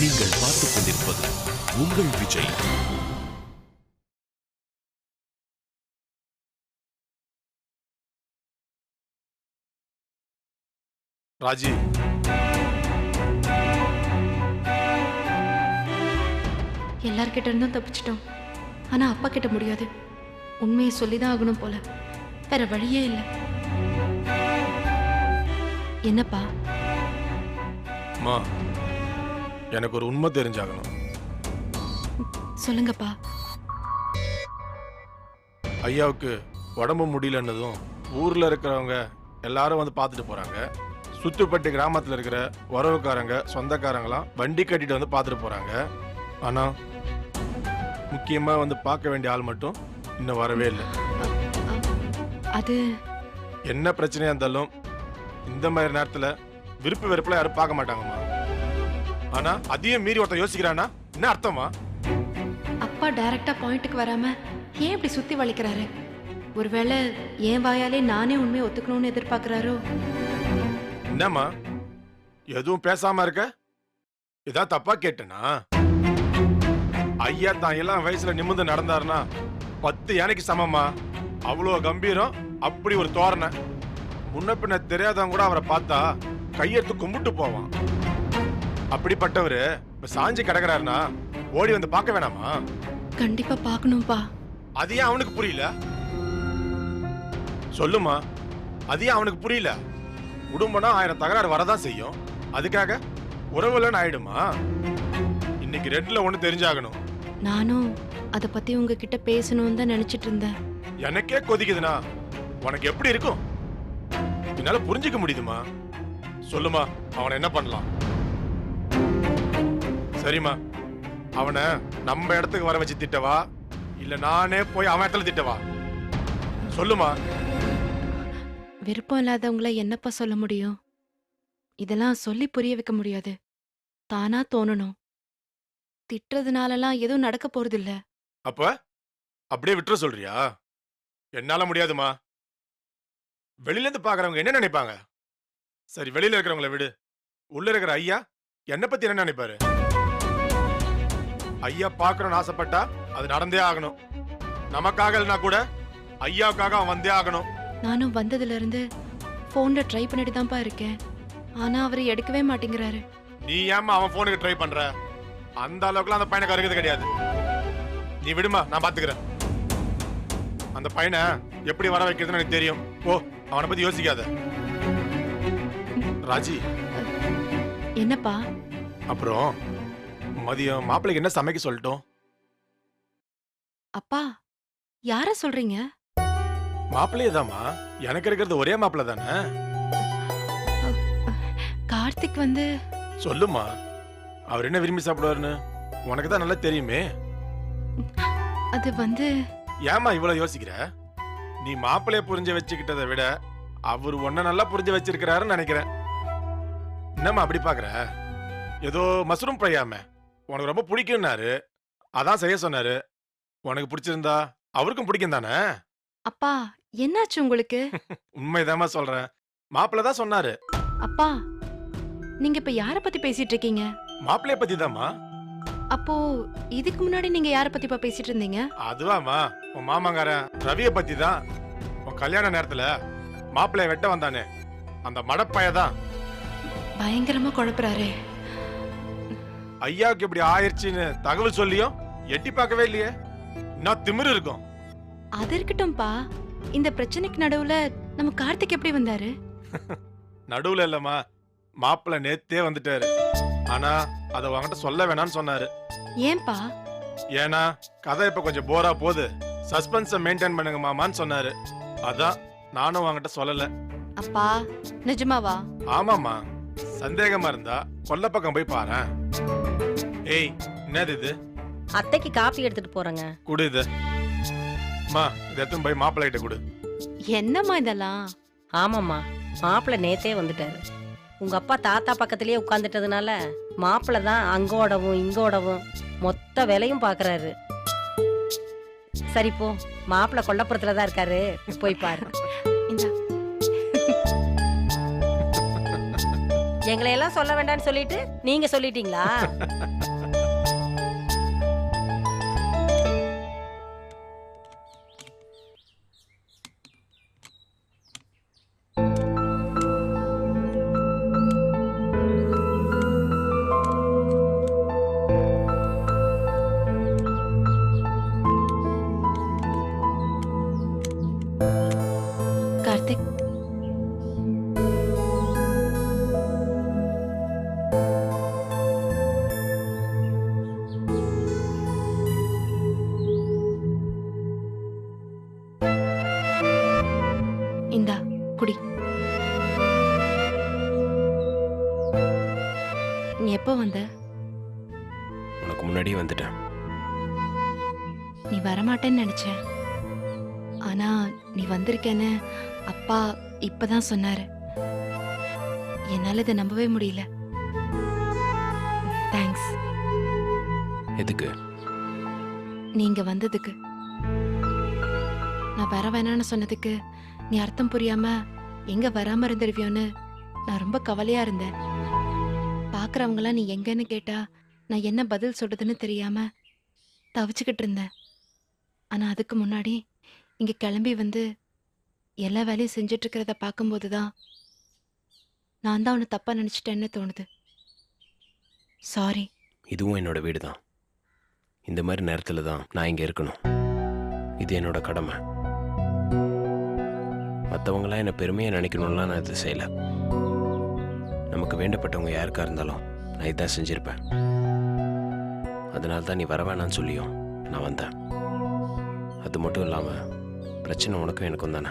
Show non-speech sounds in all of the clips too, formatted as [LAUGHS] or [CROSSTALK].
நீங்கள் பார்த்துக் கொண்டிருப்பது உங்கள் விஜய். ராஜி. எல்லார்கிட்ட இருந்தும் தப்பிச்சிட்டோம். ஆனா அப்பா கிட்ட முடியாது. உண்மையை சொல்லிதான் ஆகணும் போல. வேற வழியே இல்லை. என்னப்பா? அம்மா எனக்கு ஒரு உண்மை தெரிஞ்சாகணும். சொல்லுங்கப்பா. ஐயாவுக்கு உடம்பு முடியலன்னதும் ஊர்ல இருக்கிறவங்க எல்லாரும் வந்து பார்த்துட்டு போறாங்க. சுத்துப்பட்டு கிராமத்துல இருக்கிற உறவுக்காரங்க சொந்தக்காரங்களாம் வண்டி கட்டிட்டு வந்து பார்த்துட்டு போறாங்க. ஆனா முக்கியமா வந்து பார்க்க வேண்டிய ஆள் மட்டும் இன்னும் வரவே இல்லை. அது என்ன பிரச்சனையா இருந்தாலும் இந்த மாதிரி நேரத்துல விருப்பு வெறுப்புல யாரும் பார்க்க மாட்டாங்கம்மா. ஆனா அதையும் மீறி ஒருத்தன் யோசிக்கிறானா? என்ன அர்த்தமா? அப்பா டைரக்டா பாயிண்ட்டுக்கு வராம ஏன் இப்படி சுத்தி வளைக்கிறாரு ஒருவேளை என் வாயாலே நானே உண்மையை ஒத்துக்கணும்னு எதிர்பார்க்கறாரோ? என்னம்மா? எதுவும் பேசாம இருக்க? ஏதாவது தப்பா கேட்டனா? ஐயா தான் எல்லாம் வயசுல நிமிர்ந்து நடந்தாருன்னா பத்து யானைக்கு சமமா அவ்வளோ கம்பீரம் அப்படி ஒரு தோரணை. முன்ன பின்ன தெரியாதவங்க கூட அவரை பார்த்தா கையெடுத்து கும்பிட்டு போவான். அப்படிப்பட்டவரு இப்ப சாஞ்சி கிடக்குறாருன்னா ஓடி வந்து பார்க்க வேணாமா? கண்டிப்பா பார்க்கணும்ப்பா அது ஏன் அவனுக்கு புரியல? சொல்லுமா அது ஏன் அவனுக்கு புரியல? குடும்பம்னா ஆயிரம் தகராறு வரதான் செய்யும். அதுக்காக உறவுலன்னு ஆயிடுமா? இன்னைக்கு ரெண்டுல ஒண்ணு தெரிஞ்சாகணும். நானும் அதை பத்தி உங்ககிட்ட பேசணும்னு தான் நினைச்சிட்டு இருந்தேன். எனக்கே கொதிக்குதுன்னா உனக்கு எப்படி இருக்கும்? என்னால புரிஞ்சுக்க முடியுதுமா? சொல்லுமா அவனை என்ன பண்ணலாம்? சரிம்மா அவனை நம்ம இடத்துக்கு வர வச்சு திட்டவா? இல்ல நானே போய் அவன் இடத்துல திட்டவா? சொல்லுமா? விருப்பம் இல்லாதவங்கள என்னப்பா சொல்ல முடியும்? இதெல்லாம் சொல்லி புரிய வைக்க முடியாது. தானா தோணணும். திட்டுறதுனாலலாம் எதுவும் நடக்க போறதில்ல. அப்ப? அப்படியே விட்டுற சொல்றியா? என்னால முடியாதுமா. வெளியில இருந்து பாக்குறவங்க என்ன நினைப்பாங்க? சரி வெளியில இருக்கிறவங்கள விடு. உள்ள இருக்கிற ஐயா என்ன பத்தி என்ன நினைப்பாரு? ஐயா பார்க்கணும்னு ஆசைப்பட்டா அது நடந்தே ஆகணும். நமக்காக இல்லைனா கூட ஐயாவுக்காக அவன் வந்தே ஆகணும். நானும் வந்ததுல இருந்து போன்ல ட்ரை பண்ணிட்டு தான்ப்பா இருக்கேன். ஆனா அவர் எடுக்கவே மாட்டேங்கிறாரு. நீ ஏமா அவன் போனுக்கு ட்ரை பண்ற? அந்த அளவுக்குலாம் அந்த பையனை கருகிறது கிடையாது. நீ விடுமா நான் பாத்துக்கிறேன். அந்த பையனை எப்படி வர வைக்கிறதுன்னு எனக்கு தெரியும். ஓ அவனை பத்தி யோசிக்காத. ராஜி. என்னப்பா? அப்புறம் மதியம் மாப்பிள்ளைக்கு என்ன சமைக்க சொல்லட்டும்? அப்பா யார சொல்றீங்க? மாப்பிள்ளையே தாம்மா. எனக்கு இருக்கிறது ஒரே மாப்பிள்ளை தானே? கார்த்திக் வந்து சொல்லுமா அவர் என்ன விரும்பி சாப்பிடுவாருன்னு? உனக்கு தான் நல்லா தெரியுமே. அது வந்து ஏமா இவ்வளவு யோசிக்கிற? நீ மாப்பிள்ளைய புரிஞ்சு வச்சுக்கிட்டதை விட அவர் உன்னை நல்லா புரிஞ்சு வச்சிருக்கிறாருன்னு நினைக்கிறேன். என்னம்மா அப்படி பாக்குற? ஏதோ மஷ்ரூம் ஃப்ரையாம உனக்கு ரொம்ப பிடிக்கும்னாரு. அதான் செய்ய சொன்னாரு. உனக்கு பிடிச்சிருந்தா அவருக்கும் பிடிக்கும் தானே? அப்பா என்னாச்சு உங்களுக்கு? [LAUGHS] உண்மைதாம்மா சொல்றேன். மாப்பிள்ளை தான் சொன்னாரு. அப்பா நீங்க இப்ப யார பத்தி பேசிட்டு இருக்கீங்க? மாப்பிள்ளைய பத்தி தாம்மா. அப்போ இதுக்கு முன்னாடி நீங்க யார பத்திப்பா பேசிட்டு இருந்தீங்க? அதுவாம்மா. உன் மாமாங்காரன் ரவிய பத்தி தான். உன் கல்யாண நேரத்துல மாப்பிள்ளைய வெட்ட வந்தானே. அந்த மடப்பைய தான் பயங்கரமா குழப்புறாரே. ஐயாவுக்கு இப்படி ஆயிருச்சுன்னு தகவல் சொல்லியும் எட்டி பார்க்கவே இல்லையே. இன்னும் திமிரு இருக்கும். அது இருக்கட்டும்பா. இந்த பிரச்சனைக்கு நடுவுல நம்ம கார்த்திக் எப்படி வந்தாரு? [LAUGHS] நடுவுல இல்லம்மா. மாப்பிள்ளை நேத்தே வந்துட்டாரு. ஆனா அதை உன்கிட்ட சொல்ல வேணாம்னு சொன்னாரு. ஏன்பா? ஏன்னா கதை இப்ப கொஞ்சம் போரா போகுது. சஸ்பென்ஸை மெயின்டைன் பண்ணுங்க மாமான்னு சொன்னாரு. அதான் நானும் உன்கிட்ட சொல்லல. அப்பா நிஜமாவா? ஆமாம்மா. சந்தேகமா இருந்தா கொல்ல பக்கம் போய் பாரேன். ஏய் என்னது இது? அத்தைக்கு காப்பி எடுத்துட்டு போறேங்க. குடு இது. அம்மா இதை எடுத்துன்னு போய் மாப்பிள்ளை கிட்ட கொடு. என்னம்மா இதெல்லாம்? ஆமாம்மா மாப்பிள்ளை நேத்தே வந்துட்டாரு. உங்க அப்பா தாத்தா பக்கத்திலேயே உட்காந்துட்டதுனால மாப்பிள்ளை தான் அங்கோடவும் இங்கோடவும் மொத்த வேலையும் பாக்குறாரு. சரி போ மாப்பிள்ளை கொல்லப்புறத்துல தான் இருக்காரு. போய் பாரு. இந்த. எங்களை எல்லாம் சொல்ல வேண்டாம்னு சொல்லிட்டு நீங்க சொல்லிட்டீங்களா? [LAUGHS] வந்த? உனக்கு முன்னாடியே வந்துட்டேன். நீ வரமாட்டேன்னு நினைச்சேன். ஆனா நீ வந்திருக்கேன்னு அப்பா இப்பதான் சொன்னாரு. என்னால இதை நம்பவே முடியல. தேங்க்ஸ் எதுக்கு? நீங்க வந்ததுக்கு. நான் வர வேணாம்னு சொன்னதுக்கு நீ அர்த்தம் புரியாம எங்க வராம இருந்திருவியோன்னு நான் ரொம்ப கவலையா இருந்தேன். பாக்குறவங்களாம் நீ எங்கன்னு கேட்டா நான் என்ன பதில் சொல்றதுன்னு தெரியாம தவிச்சுக்கிட்டு இருந்தேன். ஆனா அதுக்கு முன்னாடி இங்க கிளம்பி வந்து எல்லா வேலையும் செஞ்சுட்டு இருக்கிறத பார்க்கும்போது தான் நான் தான் உன்னை தப்பா நினைச்சிட்டேன்னு தோணுது. சாரி இதுவும் என்னோட வீடு தான் இந்த மாதிரி நேரத்தில் தான் நான் இங்கே இருக்கணும். இது என்னோட கடமை. மற்றவங்களாம் என்னை பெருமையாக நினைக்கணும்லாம் நான் இது செய்யலை. நமக்கு வேண்டப்பட்டவங்க யாருக்கா இருந்தாலும் நான் இதான் செஞ்சுருப்பேன். அதனால தான் நீ வர வேணாம்னு சொல்லியும் நான் வந்தேன். அது மட்டும் இல்லாமல் பிரச்சனை உனக்கும் எனக்கும் தானே.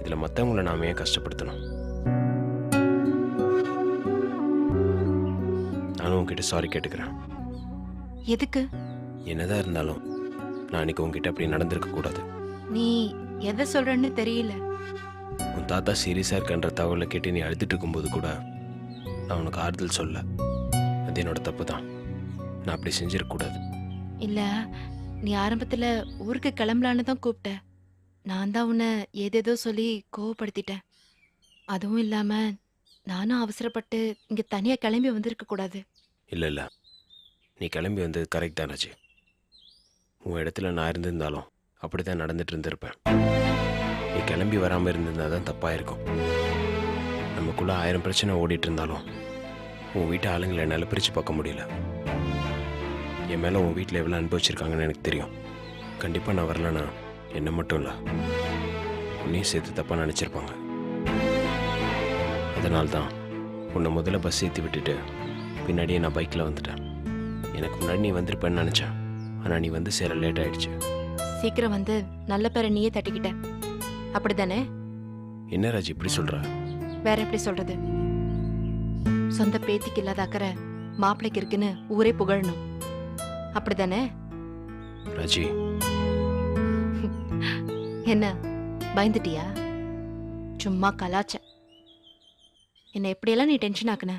இதில் மற்றவங்கள நாம ஏன் கஷ்டப்படுத்தணும்? நானும் உங்ககிட்ட சாரி கேட்டுக்கிறேன். எதுக்கு? என்னதான் இருந்தாலும் நான் அன்னைக்கு உங்ககிட்ட அப்படி நடந்திருக்க கூடாது. நீ எதை சொல்றன்னு தெரியல. உன் தாத்தா சீரியஸாக இருக்கன்ற தகவலை கேட்டு நீ அழுதுட்டு இருக்கும்போது கூட நான் உனக்கு ஆறுதல் சொல்ல. அது என்னோட தப்பு தான் நான் அப்படி செஞ்சிடக்கூடாது இல்ல நீ ஆரம்பத்துல ஊருக்கு கிளம்பலான்னு தான் கூப்பிட்ட. நான் தான் உன்னை ஏதேதோ சொல்லி கோவப்படுத்திட்டேன். அதுவும் இல்லாம நானும் அவசரப்பட்டு இங்க தனியா கிளம்பி வந்திருக்க கூடாது. இல்லை இல்லை. நீ கிளம்பி வந்தது கரெக்ட் தான் ராஜி உன் இடத்துல நான் இருந்திருந்தாலும் அப்படி தான் நடந்துட்டு இருந்திருப்பேன். நீ கிளம்பி வராமல் இருந்திருந்தா தான் தப்பாக இருக்கும் நமக்குள்ளே ஆயிரம் பிரச்சனை ஓடிட்டு இருந்தாலும் உன் வீட்டு ஆளுங்களை என்னால் பிரித்து பார்க்க முடியல. என் மேலே உன் வீட்டில் எவ்வளோ அனுபவிச்சிருக்காங்கன்னு எனக்கு தெரியும். கண்டிப்பாக நான் வரலனா என்ன மட்டும் இல்லை. உன்னையும் சேர்த்து தப்பாக நினச்சிருப்பாங்க. அதனால்தான் உன்னை முதல்ல பஸ் ஏற்றி விட்டுட்டு பின்னாடியே நான் பைக்கில் வந்துட்டேன். எனக்கு முன்னாடி நீ வந்திருப்பேன்னு நினச்சேன். ஆனால் நீ வந்து சேர லேட் ஆயிடுச்சு. சீக்கிரம் வந்து நல்ல பேரை நீயே தட்டிக்கிட்ட. அப்படிதானே? என்ன ராஜ் இப்படி சொல்கிற வேற எப்படி சொல்றது? சொந்த பேத்திக்கு இல்லாத அக்கறை மாப்பிள்ளைக்கு இருக்குன்னு ஊரே புகழணும். அப்படிதானே? ராஜி. என்ன பயந்துட்டியா? சும்மா கலாச்ச. என்ன எப்படியெல்லாம் நீ டென்ஷன் ஆக்குன?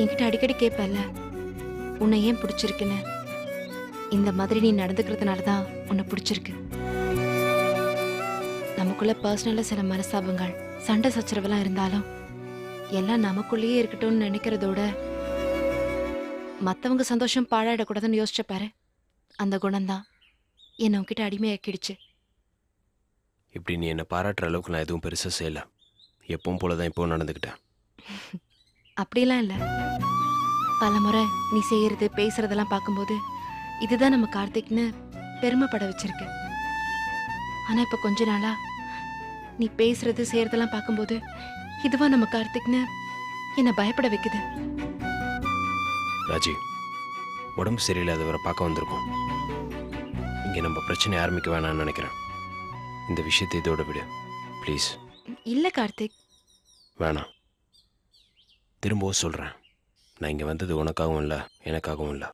என்கிட்ட அடிக்கடி கேட்பல உன்னை ஏன் பிடிச்சிருக்குன்னு? இந்த மாதிரி நீ நடந்துக்கிறதுனால தான் உன்னை பிடிச்சிருக்கு. நமக்குள்ள பர்சனலாக சில மனஸ்தாபங்கள் சண்டை சச்சரவெல்லாம் இருந்தாலும் எல்லாம் நமக்குள்ளேயே இருக்கட்டும்னு நினைக்கிறதோட மற்றவங்க சந்தோஷம் பாழாயிடக்கூடாதுன்னு யோசிச்ச பாரு. அந்த குணம்தான் என்னை உன்கிட்ட அடிமையாக்கிடுச்சு. இப்படி நீ என்னை பாராட்டுற அளவுக்கு நான் எதுவும் பெருசாக செய்யலை. எப்பவும் போல தான் இப்போவும் நடந்துக்கிட்டேன். அப்படிலாம் இல்லை. பல முறை நீ செய்யறது பேசுறதெல்லாம் பார்க்கும்போது இதுதான் நம்ம கார்த்திக்னு பெருமைப்பட வச்சிருக்கு. ஆனா இப்ப கொஞ்ச நாளா நீ பேசுறது செய்யறதெல்லாம் பார்க்கும்போது இதுவா நம்ம கார்த்திக்னு என்னை பயப்பட வைக்குது. ராஜி உடம்பு சரியில்லாதவரை பார்க்க வந்திருக்கோம். இங்கே நம்ம பிரச்சனை ஆரம்பிக்க வேணாம்னு நினைக்கிறேன். இந்த விஷயத்தை இதோட விடு. ப்ளீஸ் இல்ல கார்த்திக். வேணாம். திரும்பவும் சொல்கிறேன் நான் இங்கே வந்தது உனக்காகவும் இல்லை எனக்காகவும் இல்லை.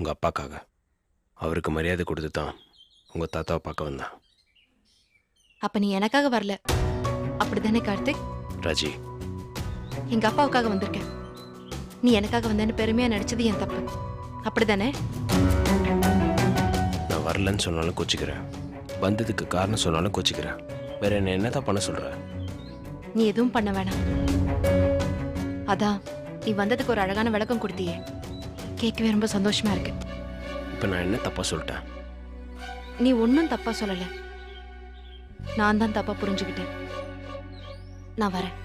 உங்கள் அப்பாக்காக. அவருக்கு மரியாதை கொடுத்து தான் உங்கள் தாத்தாவை பார்க்க வந்தேன். அப்ப நீ எனக்காக வரல. அப்படிதானே கார்த்திக்? ராஜி. எங்க அப்பாவுக்காக வந்திருக்க நீ எனக்காக வந்தேன்னு பெருமையா நடிச்சது என் தப்பு. அப்படிதானே நான் வரலன்னு சொன்னாலும் கொச்சிக்கிறேன். வந்ததுக்கு காரணம் சொன்னாலும் கொச்சிக்கிறேன். வேற என்ன என்னதான் பண்ண சொல்கிற நீ எதுவும் பண்ண வேணாம். அதான் நீ வந்ததுக்கு ஒரு அழகான விளக்கம் கொடுத்தியே. கேட்கவே ரொம்ப சந்தோஷமா இருக்கு. இப்போ நான் என்ன தப்பாக சொல்லிட்டேன்? நீ ஒன்றும் தப்பா சொல்லல. நான் தான் தப்பா புரிஞ்சுக்கிட்டேன். நான் வரேன்.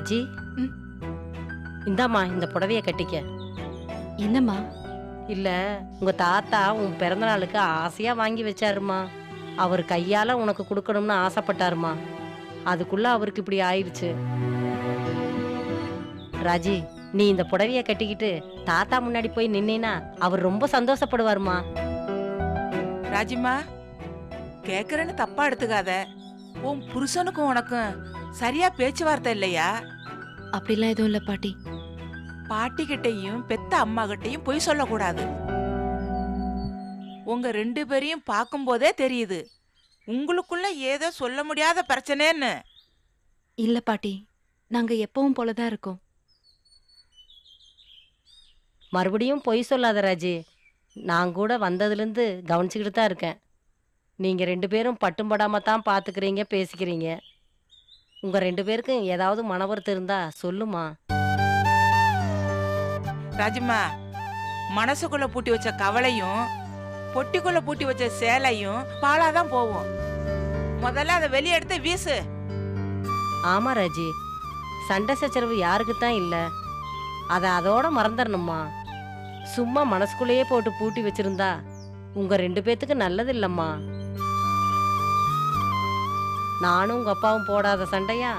ராஜி ம். இந்தாம்மா இந்த புடவைய கட்டிக்க. என்னம்மா? இல்ல உங்க தாத்தா உன் பிறந்த நாளுக்கு ஆசையா வாங்கி வச்சாருமா. அவர் கையால உனக்கு கொடுக்கணும்னு ஆசைப்பட்டாருமா. அதுக்குள்ள அவருக்கு இப்படி ஆயிடுச்சு ராஜி நீ இந்த புடவைய கட்டிக்கிட்டு தாத்தா முன்னாடி போய் நின்னீனா அவர் ரொம்ப சந்தோஷப்படுவாருமா. ராஜிம்மா கேக்குறேன்னு தப்பா எடுத்துக்காத. உன் புருஷனுக்கும் உனக்கும் சரியா பேச்சுவார்த்தை இல்லையா? அப்படிலாம் எதுவும் இல்லை பாட்டி. பாட்டி கிட்டையும் பெத்த அம்மா கிட்டையும் பொய் சொல்லக்கூடாது. உங்க ரெண்டு பேரையும் பார்க்கும்போதே தெரியுது. உங்களுக்குள்ள ஏதோ சொல்ல முடியாத பிரச்சனைன்னு. இல்லை பாட்டி. நாங்க எப்பவும் போல தான் இருக்கோம். மறுபடியும் பொய் சொல்லாத ராஜி. நான் கூட வந்ததுலேருந்து கவனிச்சுக்கிட்டு தான் இருக்கேன். நீங்கள் ரெண்டு பேரும் பட்டும் படாம தான் பார்த்துக்கிறீங்க பேசிக்கிறீங்க. உங்கள் ரெண்டு பேருக்கும் ஏதாவது மன வருத்தம் இருந்தா சொல்லுமா? ராஜிம்மா மனசுக்குள்ள பூட்டி வச்ச கவலையும் பொட்டிக்குள்ள பூட்டி வச்ச சேலையும் பாலாதான் போகும் முதல்ல அதை வெளியே எடுத்து வீசு. ஆமாம் ராஜி. சண்டை சச்சரவு யாருக்கு தான் இல்லை. அதை அதோட மறந்துடணுமா? சும்மா மனசுக்குள்ளேயே போட்டு பூட்டி வச்சிருந்தா உங்கள் ரெண்டு பேத்துக்கு நல்லது இல்லைம்மா. நானும் உங்கள் அப்பாவும் போடாத சண்டையா?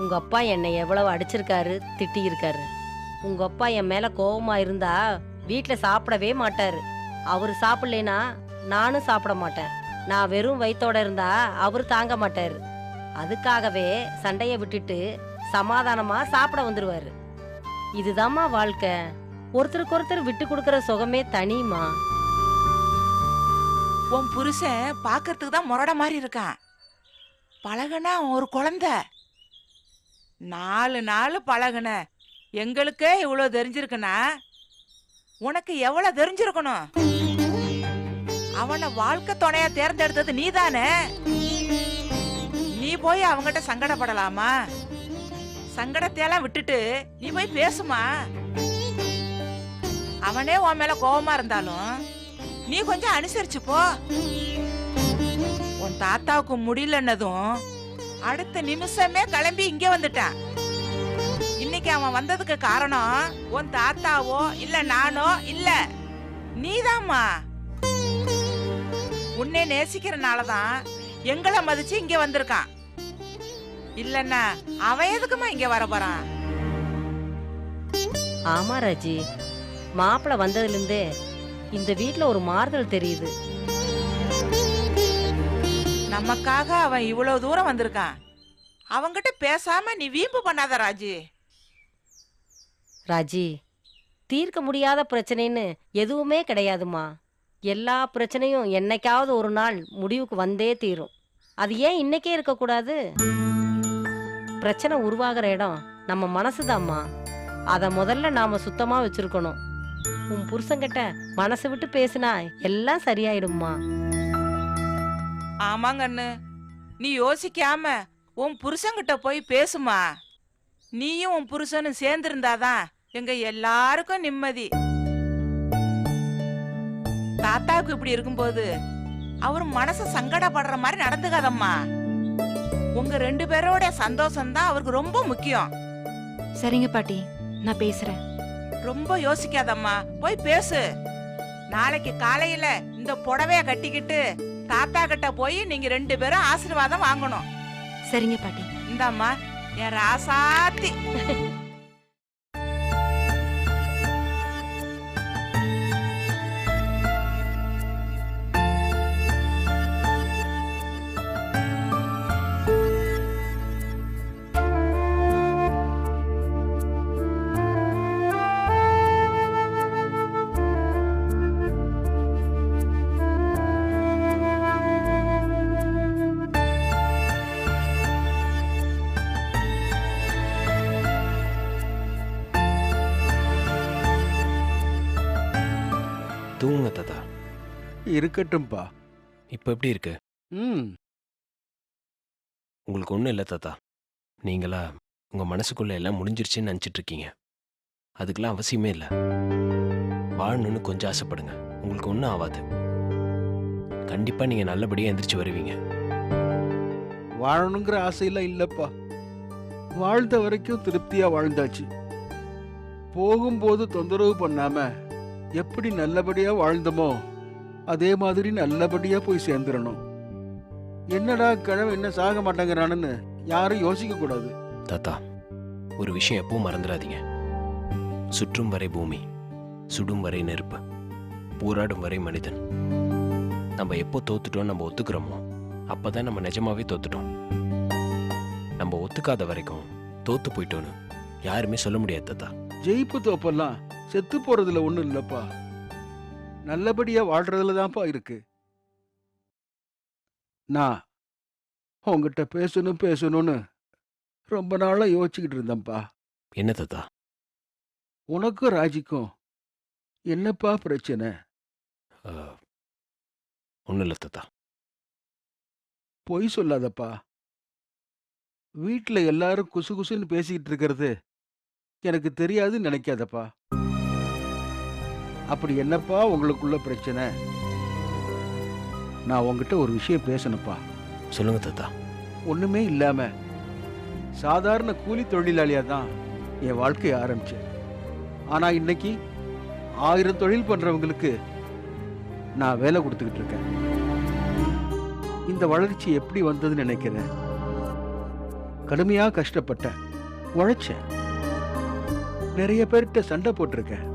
உங்கள் அப்பா என்னை எவ்வளவு அடிச்சிருக்காரு திட்டியிருக்காரு. உங்கள் அப்பா என் மேலே கோபமாக இருந்தா வீட்டில் சாப்பிடவே மாட்டார். அவர் சாப்பிடலைனா நானும் சாப்பிட மாட்டேன். நான் வெறும் வயிற்றோட இருந்தா அவர் தாங்க மாட்டார். அதுக்காகவே சண்டையை விட்டுட்டு சமாதானமாக சாப்பிட வந்துடுவார் இதுதாம்மா வாழ்க்கை. ஒருத்தருக்கு ஒருத்தர் விட்டு கொடுக்குற சுகமே தனியுமா உன் புருஷன் பார்க்கறதுக்கு தான் முரட மாதிரி இருக்கான். பழகுனா அவன் ஒரு குழந்த. நாலு நாள் பழகுன. எங்களுக்கே இவ்வளோ தெரிஞ்சிருக்குன்னா உனக்கு எவ்வளோ தெரிஞ்சிருக்கணும்? அவனை வாழ்க்கை துணையா தேர்ந்தெடுத்தது நீதானே? நீ போய் அவங்ககிட்ட சங்கடப்படலாமா? சங்கடத்தையெல்லாம் விட்டுட்டு நீ போய் பேசுமா? அவனே உன் மேல கோபமா இருந்தாலும் நீ கொஞ்சம் அனுசரிச்சு போ. தாத்தாவுக்கு முடியலன்னதும் அடுத்த நிமிஷமே கிளம்பி இங்க வந்துட்டான். இன்னைக்கு அவன் வந்ததுக்கு காரணம் உன் தாத்தாவோ இல்ல நானோ இல்ல. நீதாம்மா. உன்னை நேசிக்கிறனாலதான் எங்களை மதிச்சு இங்க வந்திருக்கான். இல்லன்னா அவன் எதுக்குமா இங்க வர போறான்? ஆமா ராஜி மாப்பிள்ளை வந்ததுலேருந்தே இந்த வீட்டில் ஒரு மாறுதல் தெரியுது. நமக்காக அவன் இவ்வளவு தூரம் வந்திருக்கான். அவங்கிட்ட பேசாம நீ வீம்பு பண்ணாத ராஜி. ராஜி தீர்க்க முடியாத பிரச்சனைன்னு எதுவுமே கிடையாதுமா எல்லா பிரச்சனையும் என்னைக்காவது ஒரு நாள் முடிவுக்கு வந்தே தீரும். அது ஏன் இன்னைக்கே இருக்கக்கூடாது? பிரச்சனை உருவாகிற இடம் நம்ம மனசுதாம்மா. அதை முதல்ல நாம சுத்தமா வச்சிருக்கணும். உன் புருஷங்கிட்ட மனசு விட்டு பேசினா எல்லாம் சரியாயிடும்மா. ஆமாங்க அண்ணு. நீ யோசிக்காம உன் புருஷன்கிட்ட போய் பேசுமா. நீயும் உன் புருஷனும் சேர்ந்திருந்தாதான் எங்க எல்லாருக்கும் நிம்மதி. தாத்தாவுக்கு இப்படி இருக்கும்போது அவர் மனசு சங்கடப்படுற மாதிரி நடந்துக்காதம்மா. உங்க ரெண்டு பேரோட சந்தோஷம் தான் அவருக்கு ரொம்ப முக்கியம். சரிங்க பாட்டி நான் பேசுறேன். ரொம்ப யோசிக்காதம்மா. போய் பேசு. நாளைக்கு காலையில இந்த புடவைய கட்டிக்கிட்டு தாத்தா கிட்ட போய் நீங்க ரெண்டு பேரும் ஆசீர்வாதம் வாங்கணும். சரிங்க பாட்டி. இந்தாம்மா என் ராசாத்தி. இருக்கட்டும்பா. இப்போ எப்படி இருக்கு? ம். உங்களுக்கு ஒன்றும் இல்லை தாத்தா. நீங்களா உங்கள் மனசுக்குள்ளே எல்லாம் முடிஞ்சிருச்சுன்னு நினச்சிட்டு இருக்கீங்க அதுக்கெல்லாம் அவசியமே இல்லை. வாழணும்னு கொஞ்சம் ஆசைப்படுங்க. உங்களுக்கு ஒன்றும் ஆகாது கண்டிப்பாக நீங்கள் நல்லபடியாக எந்திரிச்சு வருவீங்க. வாழணுங்கிற ஆசையெல்லாம் இல்லப்பா. வாழ்ந்த வரைக்கும் திருப்தியா வாழ்ந்தாச்சு. போகும்போது தொந்தரவு பண்ணாம எப்படி நல்லபடியா வாழ்ந்தோமோ அதே மாதிரி நல்லபடியா போய் சேர்ந்துடணும் என்னடா கிழவன் என்ன சாக மாட்டேங்கிறானுன்னு யாரும் யோசிக்க கூடாது. தாத்தா ஒரு விஷயம் எப்பவும் மறந்துடாதீங்க சுற்றும் வரை பூமி சுடும் வரை நெருப்பு போராடும் வரை மனிதன். நம்ம எப்போ தோத்துட்டோம் நம்ம ஒத்துக்கிறோமோ அப்பதான் நம்ம நிஜமாவே தோத்துட்டோம். நம்ம ஒத்துக்காத வரைக்கும் தோத்து போயிட்டோன்னு யாருமே சொல்ல முடியாது தாத்தா. ஜெயிப்பு தோப்பெல்லாம் செத்து போறதுல ஒண்ணும் இல்லப்பா. நல்லபடியா வாழ்றதுல தான்ப்பா இருக்கு. நான் உங்ககிட்ட பேசணும் பேசணும்னு ரொம்ப நாளா யோசிச்சுக்கிட்டு இருந்தேன்ப்பா. என்ன தாத்தா? உனக்கும் ராஜிக்கும் என்னப்பா பிரச்சனை? ஒன்றும் இல்லை தாத்தா. பொய் சொல்லாதப்பா. வீட்டில் எல்லாரும் குசு குசுன்னு பேசிக்கிட்டு இருக்கிறது எனக்கு தெரியாதுன்னு நினைக்காதப்பா. அப்படி என்னப்பா உங்களுக்குள்ள பிரச்சனை? நான் உங்ககிட்ட ஒரு விஷயம் பேசணுப்பா சொல்லுங்க தாத்தா. ஒண்ணுமே இல்லாம சாதாரண கூலி தொழிலாளியா தான் என் வாழ்க்கையை ஆரம்பிச்சேன் ஆனா இன்னைக்கு ஆயிரம் தொழில் பண்றவங்களுக்கு நான் வேலை கொடுத்துக்கிட்டு இருக்கேன். இந்த வளர்ச்சி எப்படி வந்ததுன்னு நினைக்கிறேன். கடுமையா கஷ்டப்பட்டேன். உழைச்சேன். நிறைய பேர்கிட்ட சண்டை போட்டிருக்கேன்.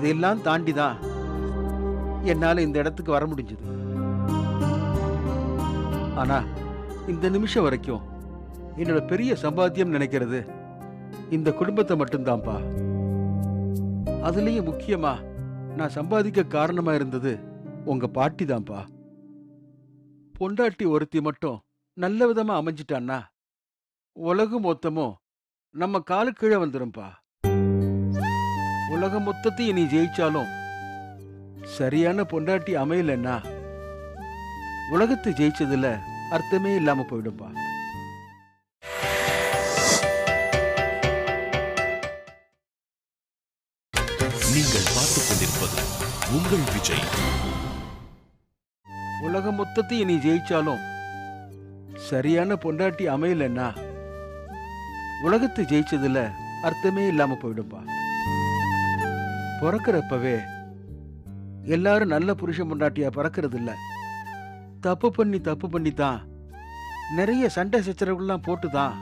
இதையெல்லாம் தாண்டி தான் என்னால இந்த இடத்துக்கு வர முடிஞ்சது. ஆனா இந்த நிமிஷம் வரைக்கும் என்னோட பெரிய சம்பாத்தியம் நினைக்கிறது இந்த குடும்பத்தை மட்டும்தான்ப்பா அதுலயும் முக்கியமா நான் சம்பாதிக்க காரணமா இருந்தது உங்க பாட்டி தான்ப்பா பொண்டாட்டி ஒருத்தி மட்டும் நல்ல விதமா அமைஞ்சிட்டான்னா உலகம் மொத்தமும் நம்ம காலு கீழே உலகம் மொத்தத்தையும் நீ ஜெயிச்சாலும் சரியான பொண்டாட்டி அமையலன்னா உலகத்தை ஜெயிச்சதுல அர்த்தமே இல்லாம போயிடும்பா. நீங்கள் பார்த்துக் கொண்டிருப்பது உங்கள் விஜய். உலகம் மொத்தத்தையும் நீ ஜெயிச்சாலும் சரியான பொண்டாட்டி அமையலன்னா உலகத்தை ஜெயிச்சதுல அர்த்தமே இல்லாம போயிடும்பா. பிறக்கிறப்பவே எல்லாரும் நல்ல புருஷன் பொண்டாட்டியா பிறக்கிறது இல்ல தப்பு பண்ணி தப்பு பண்ணி தான் நிறைய சண்டை சச்சரவுகள்லாம் போட்டு தான்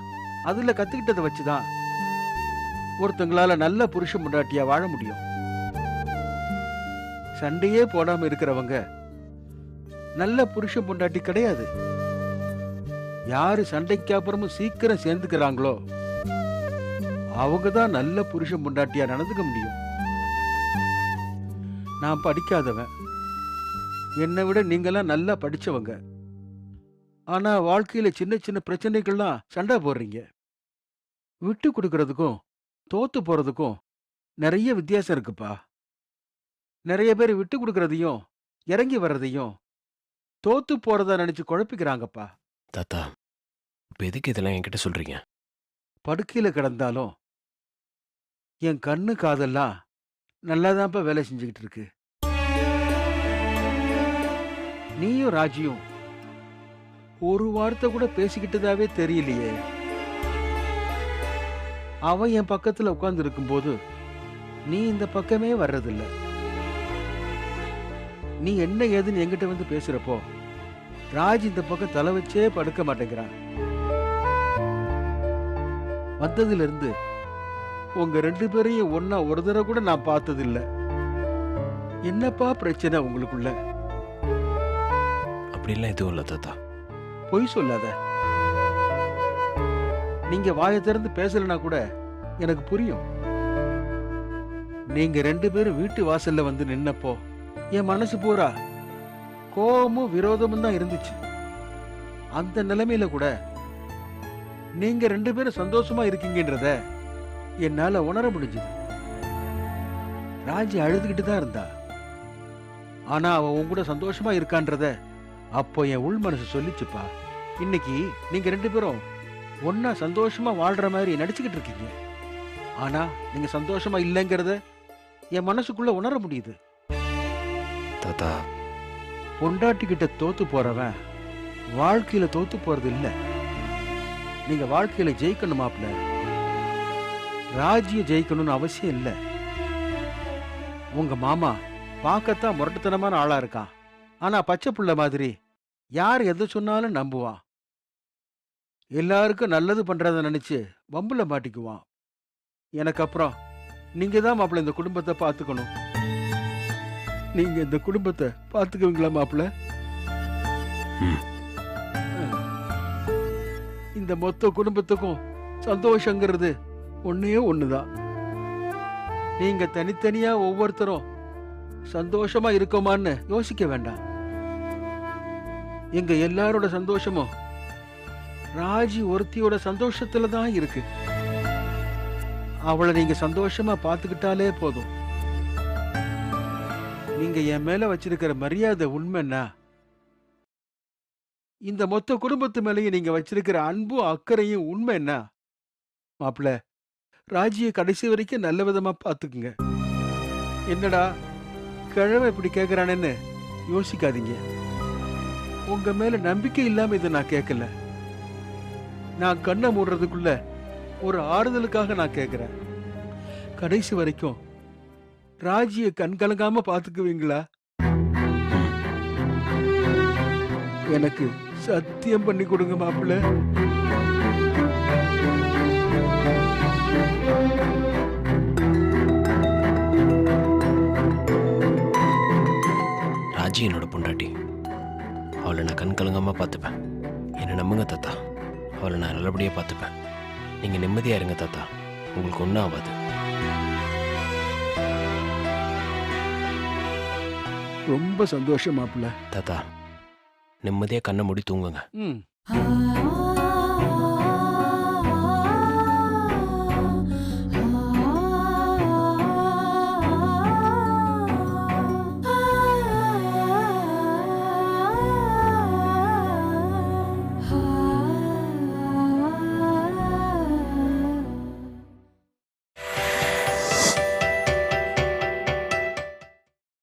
அதுல கத்துக்கிட்டதை வச்சுதான் ஒருத்தங்களால நல்ல புருஷன் பொண்டாட்டியா வாழ முடியும். சண்டையே போடாம இருக்கிறவங்க நல்ல புருஷன் பொண்டாட்டி கிடையாது. யாரு சண்டைக்கு அப்புறமும் சீக்கிரம் சேர்ந்துக்கிறாங்களோ அவங்க தான் நல்ல புருஷன் பொண்டாட்டியா நடந்துக்க முடியும். நான் படிக்காதவன். என்னை விட நீங்கெல்லாம் நல்லா படிச்சவங்க. ஆனா வாழ்க்கையில சின்ன சின்ன பிரச்சனைகள்லாம் சண்டை போடுறீங்க. விட்டு கொடுக்கறதுக்கும் தோத்து போறதுக்கும் நிறைய வித்தியாசம் இருக்குப்பா. நிறைய பேர் விட்டு கொடுக்கறதையும் இறங்கி வர்றதையும் தோத்து போறதா நினைச்சு குழப்பிக்கிறாங்கப்பா. தாத்தா இப்போ எதுக்கு இதெல்லாம் என்கிட்ட சொல்றீங்க? படுக்கையில கிடந்தாலும் என் கண்ணு காதெல்லாம் நல்லாதான்ப்பா வேலை செஞ்சுக்கிட்டு இருக்கு. நீயும் ராஜியும் ஒரு வார்த்தை கூட பேசிக்கிட்டதாவே தெரியலையே. அவன் என் பக்கத்துல உட்கார்ந்து இருக்கும்போது நீ இந்த பக்கமே வர்றதில்ல. நீ என்ன ஏதுன்னு என்கிட்ட வந்து பேசுறப்போ ராஜ் இந்த பக்கம் தலை வச்சே படுக்க மாட்டேங்கிறான். வந்ததுல இருந்து உங்க ரெண்டு பேரையும் ஒன்னா ஒரு தடவை கூட நான் பார்த்ததில்ல. என்னப்பா பிரச்சனை உங்களுக்குள்ள? அப்படிலாம் எதுவும் இல்லை தாத்தா. பொய் சொல்லாத. நீங்க வாயை திறந்து பேசலனா கூட எனக்கு புரியும். நீங்க ரெண்டு பேரும் வீட்டு வாசல்ல வந்து நின்னப்போ என் மனசு பூரா கோபமும் விரோதமும் தான் இருந்துச்சு. அந்த நிலைமையில கூட நீங்க ரெண்டு பேரும் சந்தோஷமா இருக்கீங்கன்றத என்னால உணர முடிஞ்சது. ராஜி அழுதுகிட்டு தான் இருந்தா. ஆனா அவ உன் கூட சந்தோஷமா இருக்கான்றத அப்போ என் உள் மனசு சொல்லிச்சுப்பா. இன்னைக்கு நீங்க ரெண்டு பேரும் ஒன்னா சந்தோஷமா வாழ்ற மாதிரி நடிச்சுக்கிட்டு இருக்கீங்க. ஆனா நீங்க சந்தோஷமா இல்லைங்கிறத என் மனசுக்குள்ள உணர முடியுது. தாத்தா. பொண்டாட்டி கிட்ட தோத்து போறவன் வாழ்க்கையில தோத்து போறது இல்ல நீங்க வாழ்க்கையில ஜெயிக்கணும் மாப்ள ராஜ்ய ஜெயிக்கணும்னு அவசியம் இல்ல. உங்க மாமா பார்க்கத்தான் முரட்டுத்தனமான ஆளா இருக்கான் ஆனா பச்சை புள்ள மாதிரி யார் எதை சொன்னாலும் நம்புவான் எல்லாருக்கும் நல்லது பண்றத நினைச்சு வம்புல மாட்டிக்குவான் எனக்கு அப்புறம் நீங்க தான் மாப்பிள்ள இந்த குடும்பத்தை பார்த்துக்கணும். நீங்க இந்த குடும்பத்தை பார்த்துக்குவீங்களா மாப்பிள்ள. இந்த மொத்த குடும்பத்துக்கும் சந்தோஷங்கிறது ஒன்றே ஒன்று தான் நீங்க தனித்தனியா ஒவ்வொருத்தரும் சந்தோஷமா இருக்கோமான்னு யோசிக்க வேண்டாம். எங்க எல்லாரோட சந்தோஷமும் ராஜி ஒருத்தியோட சந்தோஷத்துல தான் இருக்கு. அவளை நீங்க சந்தோஷமா பார்த்துக்கிட்டாலே போதும். நீங்க என் மேல வச்சிருக்கிற மரியாதை உண்மைன்னா இந்த மொத்த குடும்பத்து மேலேயும் நீங்க வச்சிருக்கிற அன்பும் அக்கறையும் உண்மை என்ன மாப்பிள ராஜியை கடைசி வரைக்கும் நல்ல விதமா பார்த்துக்குங்க. என்னடா கிழமை இப்படி கேட்குறானேன்னு யோசிக்காதீங்க. உங்க மேல நம்பிக்கை இல்லாம இதை நான் கேட்கல நான் கண்ணை மூடுறதுக்குள்ள ஒரு ஆறுதலுக்காக நான் கேட்கிறேன் கடைசி வரைக்கும் ராஜியை கண்கலங்காம பார்த்துக்குவீங்களா? பாத்துக்குவீங்களா எனக்கு சத்தியம் பண்ணி கொடுங்க மாப்பிள்ள. ராஜி என்னோட பொண்டாட்டி. அவளை நான் கண் கலங்காம பார்த்துப்பேன். என்னை நம்புங்க தாத்தா. அவளை நான் நல்லபடியாக பார்த்துப்பேன். நீங்கள் நிம்மதியாக இருங்க தாத்தா. உங்களுக்கு ஒன்றும் ஆகாது. ரொம்ப சந்தோஷம் மாப்பிள்ள. தாத்தா நிம்மதியாக கண்ணை மூடி தூங்குங்க. ம்.